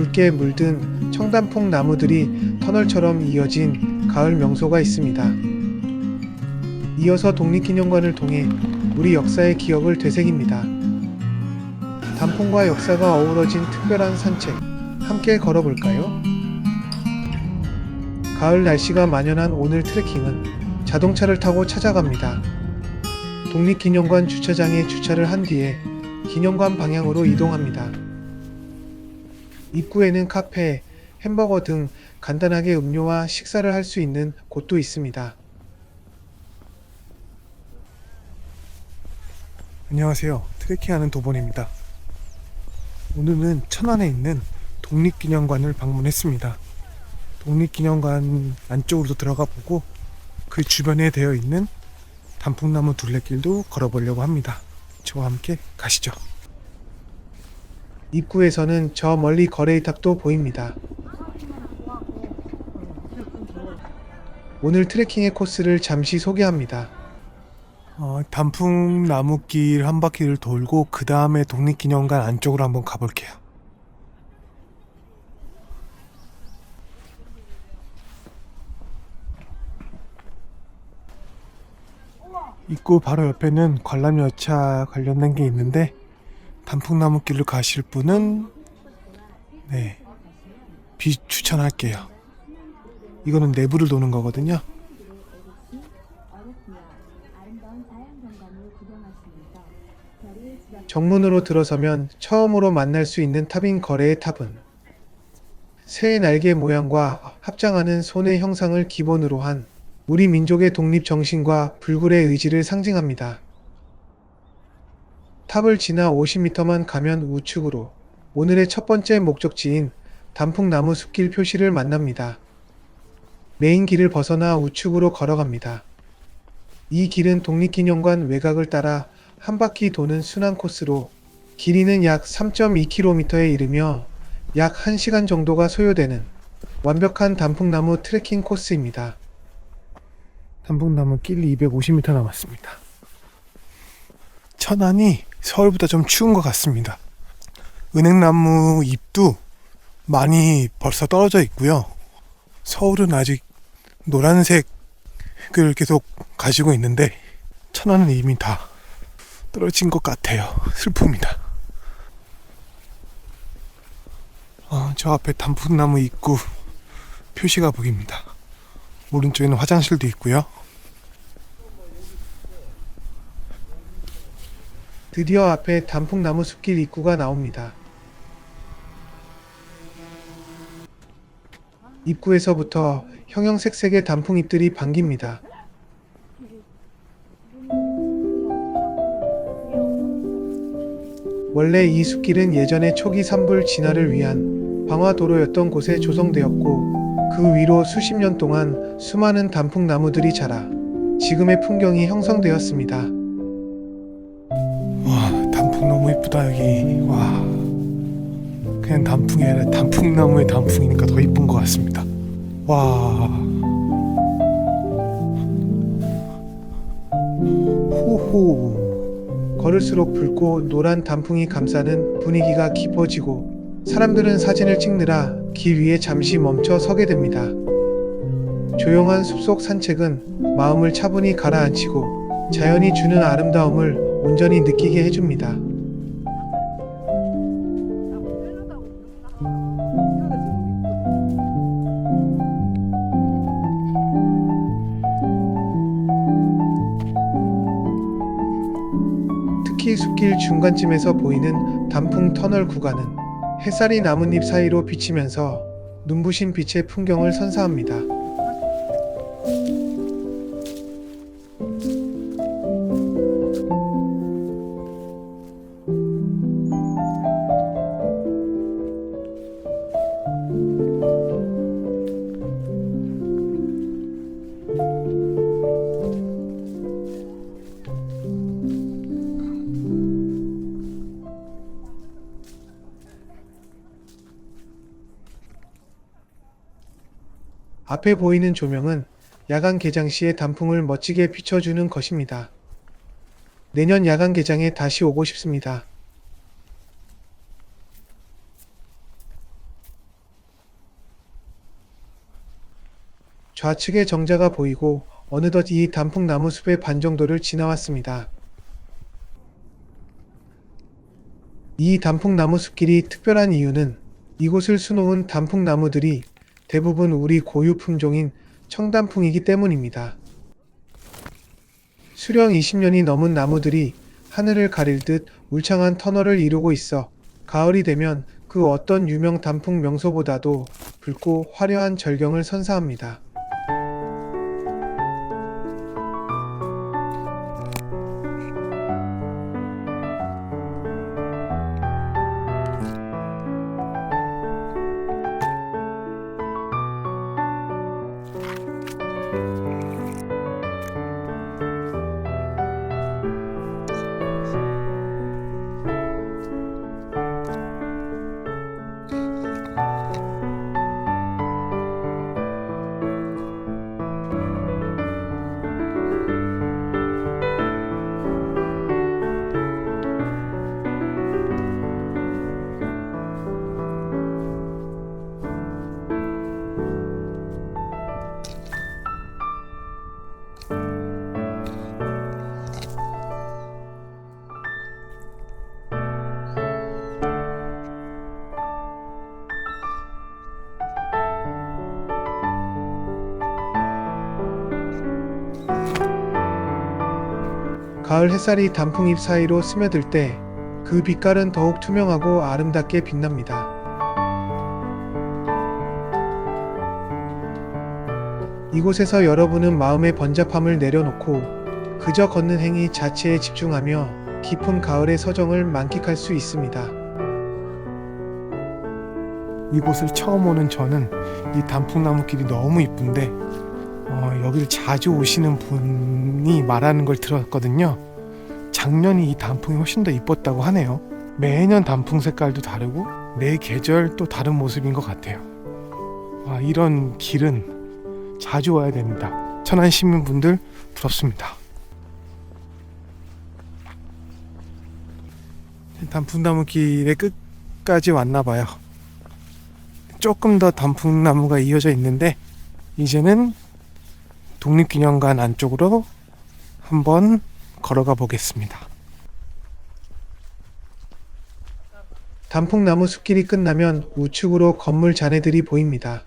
붉게 물든 청단풍 나무들이 터널처럼 이어진 가을 명소가 있습니다. 이어서 독립기념관을 통해 우리 역사의 기억을 되새깁니다. 단풍과 역사가 어우러진 특별한 산책, 함께 걸어볼까요? 가을 날씨가 만연한 오늘 트레킹은 자동차를 타고 찾아갑니다. 독립기념관 주차장에 주차를 한 뒤에 기념관 방향으로 이동합니다. 입구에는 카페, 햄버거 등 간단하게 음료와 식사를 할 수 있는 곳도 있습니다. 안녕하세요. 트레킹하는 도본입니다. 오늘은 천안에 있는 독립기념관을 방문했습니다. 독립기념관 안쪽으로 들어가 보고 그 주변에 되어 있는 단풍나무 둘레길도 걸어보려고 합니다. 저와 함께 가시죠. 입구에서는 저 멀리 거래이탑도 보입니다. 오늘 트레킹의 코스를 잠시 소개합니다. 어, 단풍 나무길 한 바퀴를 돌고 그 다음에 독립기념관 안쪽으로 한번 가볼게요. 입구 바로 옆에는 관람 열차 관련된 게 있는데 단풍나무길로 가실 분은 네 비추천할게요. 이거는 내부를 도는 거거든요. 정문으로 들어서면 처음으로 만날 수 있는 탑인 거래의 탑은 새의 날개 모양과 합장하는 손의 형상을 기본으로 한 우리 민족의 독립 정신과 불굴의 의지를 상징합니다. 탑을 지나 50m만 가면 우측으로 오늘의 첫 번째 목적지인 단풍나무 숲길 표시를 만납니다. 메인 길을 벗어나 우측으로 걸어갑니다. 이 길은 독립기념관 외곽을 따라 한 바퀴 도는 순환 코스로 길이는 약 3.2km에 이르며 약 1시간 정도가 소요되는 완벽한 단풍나무 트레킹 코스입니다. 단풍나무 길 250m 남았습니다. 천안이 서울보다 좀 추운 것 같습니다. 은행나무 잎도 많이 벌써 떨어져 있고요. 서울은 아직 노란색을 계속 가지고 있는데 천안은 이미 다 떨어진 것 같아요. 슬픕니다. 어, 저 앞에 단풍나무 입구 표시가 보입니다. 오른쪽에는 화장실도 있고요. 드디어 앞에 단풍나무 숲길 입구가 나옵니다. 입구에서부터 형형색색의 단풍잎들이 반깁니다. 원래 이 숲길은 예전에 초기 산불 진화를 위한 방화도로였던 곳에 조성되었고 그 위로 수십 년 동안 수많은 단풍나무들이 자라 지금의 풍경이 형성되었습니다. 이쁘다 여기 와 그냥 단풍이 아니라 단풍나무의 단풍이니까 더 이쁜 것 같습니다. 와 호호 걸을수록 붉고 노란 단풍이 감싸는 분위기가 깊어지고 사람들은 사진을 찍느라 길 위에 잠시 멈춰 서게 됩니다. 조용한 숲속 산책은 마음을 차분히 가라앉히고 자연이 주는 아름다움을 온전히 느끼게 해줍니다. 길 중간쯤에서 보이는 단풍 터널 구간은 햇살이 나뭇잎 사이로 비치면서 눈부신 빛의 풍경을 선사합니다. 앞에 보이는 조명은 야간 개장 시에 단풍을 멋지게 비춰주는 것입니다. 내년 야간 개장에 다시 오고 싶습니다. 좌측에 정자가 보이고 어느덧 이 단풍나무 숲의 반 정도를 지나왔습니다. 이 단풍나무 숲길이 특별한 이유는 이곳을 수놓은 단풍나무들이 대부분 우리 고유 품종인 청단풍이기 때문입니다. 수령 20년이 넘은 나무들이 하늘을 가릴 듯 울창한 터널을 이루고 있어 가을이 되면 그 어떤 유명 단풍 명소보다도 붉고 화려한 절경을 선사합니다. 가을 햇살이 단풍잎 사이로 스며들 때 그 빛깔은 더욱 투명하고 아름답게 빛납니다. 이곳에서 여러분은 마음의 번잡함을 내려놓고 그저 걷는 행위 자체에 집중하며 깊은 가을의 서정을 만끽할 수 있습니다. 이곳을 처음 오는 저는 이 단풍나무 길이 너무 이쁜데 어, 여기를 자주 오시는 분이 말하는 걸 들었거든요. 작년이 이 단풍이 훨씬 더 이뻤다고 하네요. 매년 단풍 색깔도 다르고 매 계절 또 다른 모습인 것 같아요. 와, 이런 길은 자주 와야 됩니다. 천안 시민분들 부럽습니다. 단풍나무 길의 끝까지 왔나 봐요. 조금 더 단풍나무가 이어져 있는데 이제는 독립기념관 안쪽으로 한번 걸어가 보겠습니다. 단풍나무 숲길이 끝나면 우측으로 건물 잔해들이 보입니다.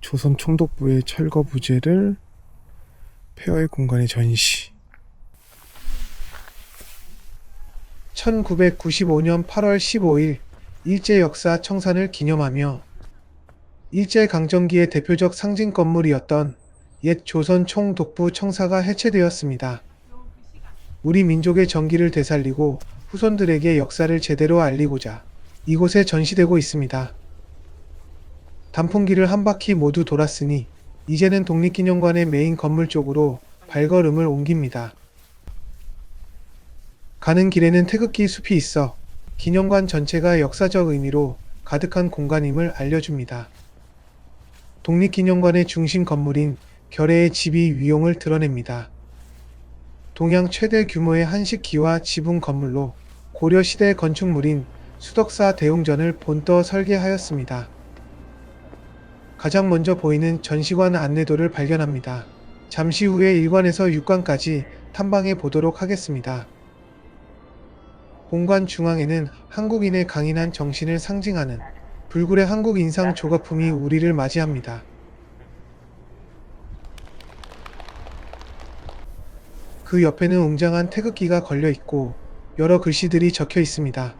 조선 총독부의 철거 부재를 폐허의 공간에 전시. 1995년 8월 15일 일제 역사 청산을 기념하며 일제 강점기의 대표적 상징 건물이었던 옛 조선 총독부 청사가 해체되었습니다. 우리 민족의 정기를 되살리고 후손들에게 역사를 제대로 알리고자 이곳에 전시되고 있습니다. 단풍길을 한 바퀴 모두 돌았으니 이제는 독립기념관의 메인 건물 쪽으로 발걸음을 옮깁니다. 가는 길에는 태극기 숲이 있어 기념관 전체가 역사적 의미로 가득한 공간임을 알려줍니다. 독립기념관의 중심 건물인 결의의 집이 위용을 드러냅니다. 동양 최대 규모의 한식 기와 지붕 건물로 고려시대 건축물인 수덕사 대웅전을 본떠 설계하였습니다. 가장 먼저 보이는 전시관 안내도를 발견합니다. 잠시 후에 1관에서 6관까지 탐방해 보도록 하겠습니다. 본관 중앙에는 한국인의 강인한 정신을 상징하는 불굴의 한국 인상 조각품이 우리를 맞이합니다. 그 옆에는 웅장한 태극기가 걸려 있고 여러 글씨들이 적혀 있습니다.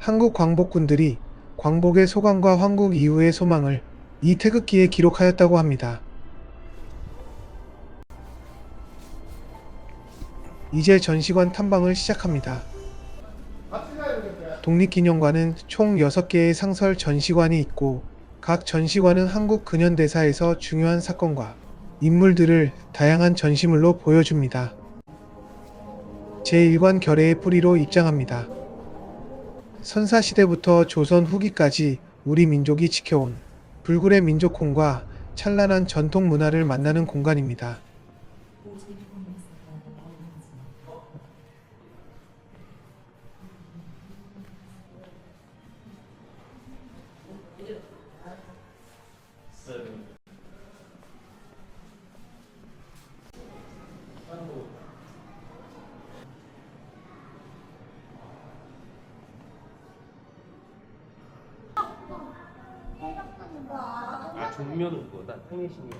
한국 광복군들이 광복의 소감과 황국 이후의 소망을 이 태극기에 기록하였다고 합니다. 이제 전시관 탐방을 시작합니다. 독립기념관은 총 6개의 상설 전시관이 있고 각 전시관은 한국 근현대사에서 중요한 사건과 인물들을 다양한 전시물로 보여줍니다. 제1관 결의의 뿌리로 입장합니다. 선사시대부터 조선 후기까지 우리 민족이 지켜온 불굴의 민족혼과 찬란한 전통 문화를 만나는 공간입니다. 정면으로다 탕해신이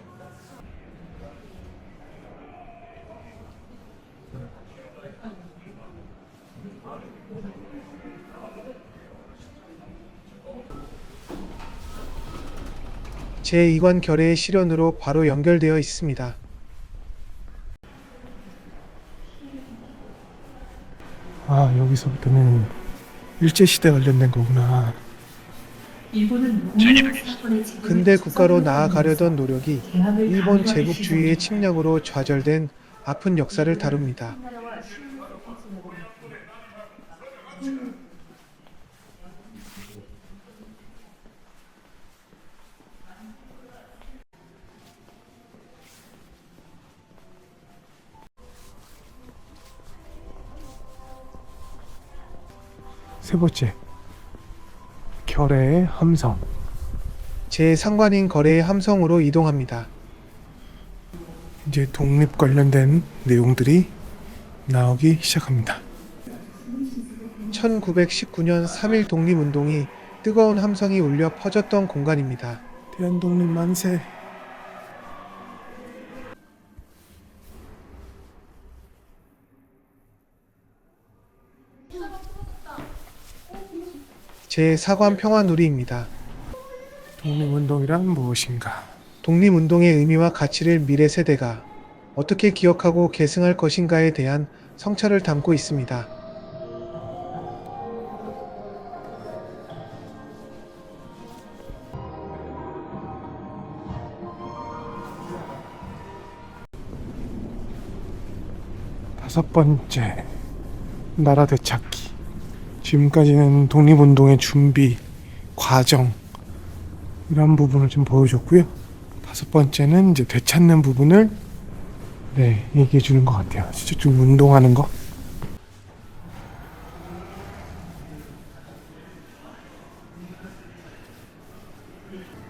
제2관 결의의 실현으로 바로 연결되어 있습니다. 아 여기서부터는 일제 시대 관련된 거구나. 근대 국가로 나아가려던 노력이 일본 제국주의의 침략으로 좌절된 아픈 역사를 다룹니다. 세 번째 결의 함성. 제3관인 거래의 함성으로 이동합니다. 이제 독립 관련된 내용들이 나오기 시작합니다. 1919년 3.1 독립운동이 뜨거운 함성이 울려 퍼졌던 공간입니다. 대한 독립 만세. 제4관 평화누리입니다. 독립운동이란 무엇인가? 독립운동의 의미와 가치를 미래 세대가 어떻게 기억하고 계승할 것인가에 대한 성찰을 담고 있습니다. 다섯 번째 나라 되찾기. 지금까지는 독립운동의 준비 과정 이런 부분을 좀 보여줬고요. 다섯 번째는 이제 되찾는 부분을 네 얘기해 주는 것 같아요. 진짜 좀 운동하는 거.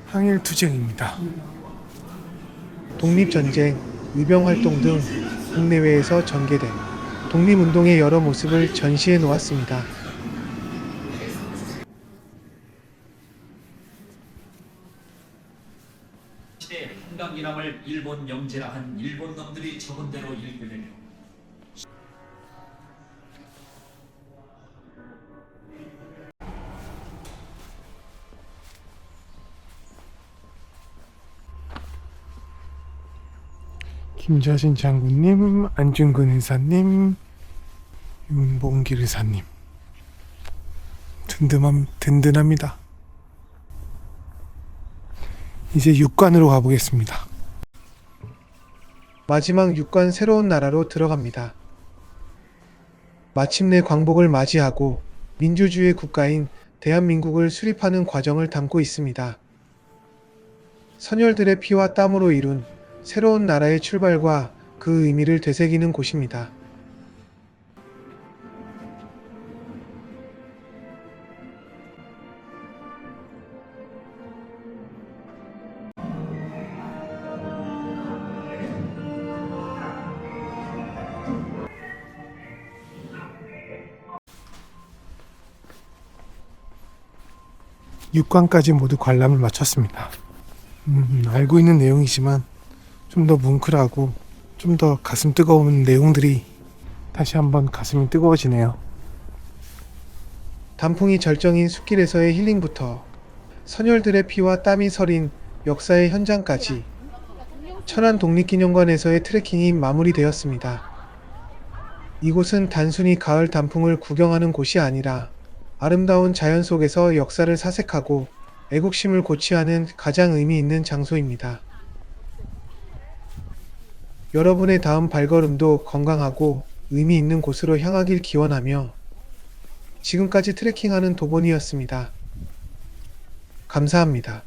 항일 투쟁입니다. 독립 전쟁, 의병 활동 등 국내외에서 전개된 독립운동의 여러 모습을 전시해 놓았습니다. 시대 한강이람을 일본 영제라 한 일본 놈들이 적은 대로 읽으며 김자신 장군님, 안중근 의사님, 윤봉길 의사님. 든든함, 든든합니다. 이제 육관으로 가보겠습니다. 마지막 6관 새로운 나라로 들어갑니다. 마침내 광복을 맞이하고 민주주의 국가인 대한민국을 수립하는 과정을 담고 있습니다. 선열들의 피와 땀으로 이룬 새로운 나라의 출발과 그 의미를 되새기는 곳입니다. 육관까지 모두 관람을 마쳤습니다. 음, 알고 있는 내용이지만 좀 더 뭉클하고 좀 더 가슴 뜨거운 내용들이 다시 한번 가슴이 뜨거워지네요. 단풍이 절정인 숲길에서의 힐링부터 선열들의 피와 땀이 서린 역사의 현장까지 천안 독립기념관에서의 트레킹이 마무리되었습니다. 이곳은 단순히 가을 단풍을 구경하는 곳이 아니라 아름다운 자연 속에서 역사를 사색하고 애국심을 고취하는 가장 의미 있는 장소입니다. 여러분의 다음 발걸음도 건강하고 의미 있는 곳으로 향하길 기원하며 지금까지 트레킹하는 도본이었습니다. 감사합니다.